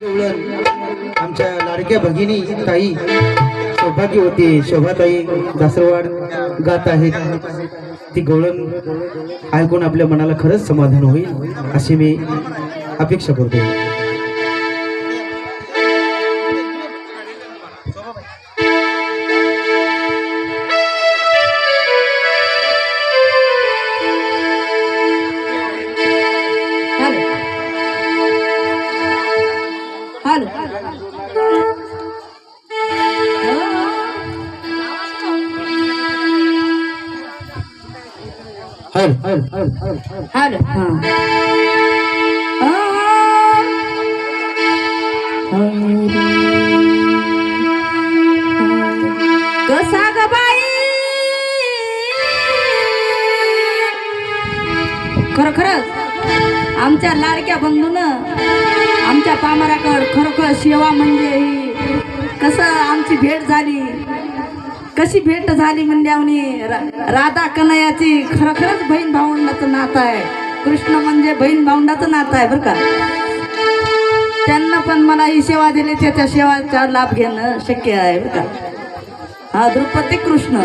आमच्या लाडक्या भगिनी ताई सौभाग्य होती शोभाताई दासरवाड गात आहेत. ती गवळण ऐकून आपल्या मनाला खरंच समाधान होईल अशी मी अपेक्षा करतो. हल हल हल हल हॅलो. कसा ग बाई. खर खरंच आमच्या लाडक्या बंधून आमच्या पामाराकड खरोखर सेवा म्हणजे कसं आमची भेट झाली. कशी भेट झाली म्हणजे राधा कनयाची खरोखरच बहीण भावंडाचं नातं आहे. कृष्ण म्हणजे बहीण भावंडाचं नातं आहे बरं का? त्यांना पण मला ही सेवा दिली त्याच्या सेवाचा लाभ घेणं शक्य आहे बरं का? हा द्रुपदी कृष्ण.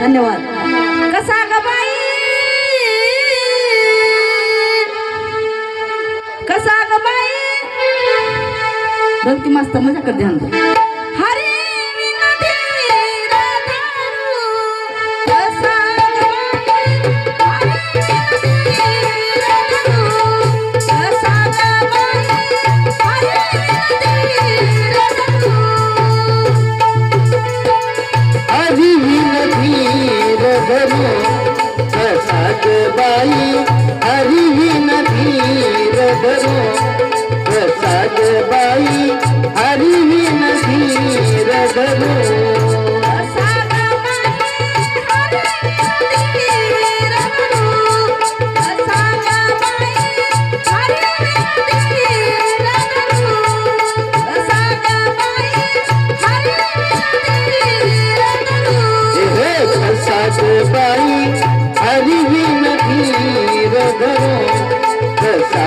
धन्यवाद. कसा ग बाई? कसा ग बाई? गलती मस्त माझ्याकडे ध्यान दे. बाई हरी नदीर धरो प्रसाद बाई हरी नदीर धरो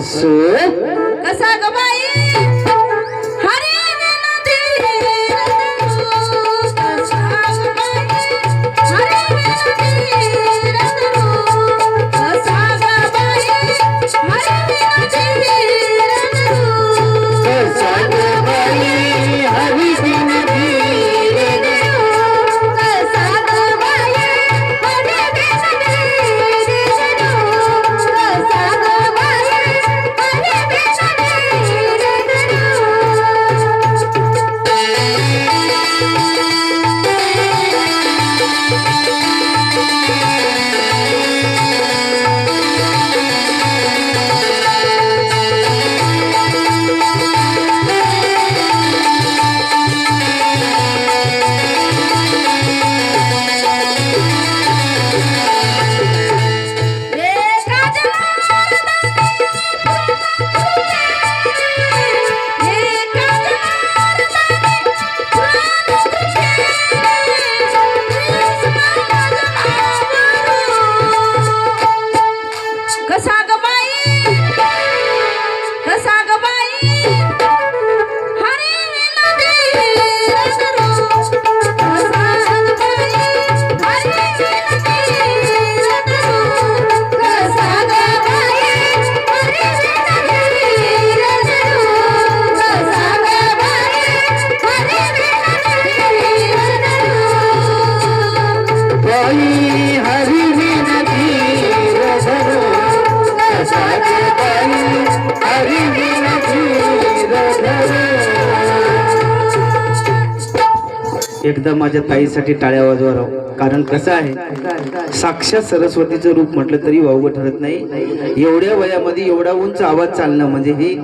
असो कसा एकदा माझ्या ताईसाठी टाळ्या वाजवा राव कारण कसं आहे साक्षात सरस्वतीचं रूप म्हटलं तरी वावगं ठरत नाही. एवढ्या वयामध्ये एवढा उंच आवाज चालणं म्हणजे ही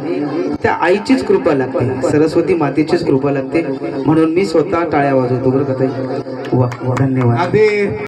त्या आईचीच कृपा लागते. सरस्वती मातेचीच कृपा लागते. म्हणून मी स्वतः टाळ्या वाजवतो बरं का ताई? वा धन्यवाद.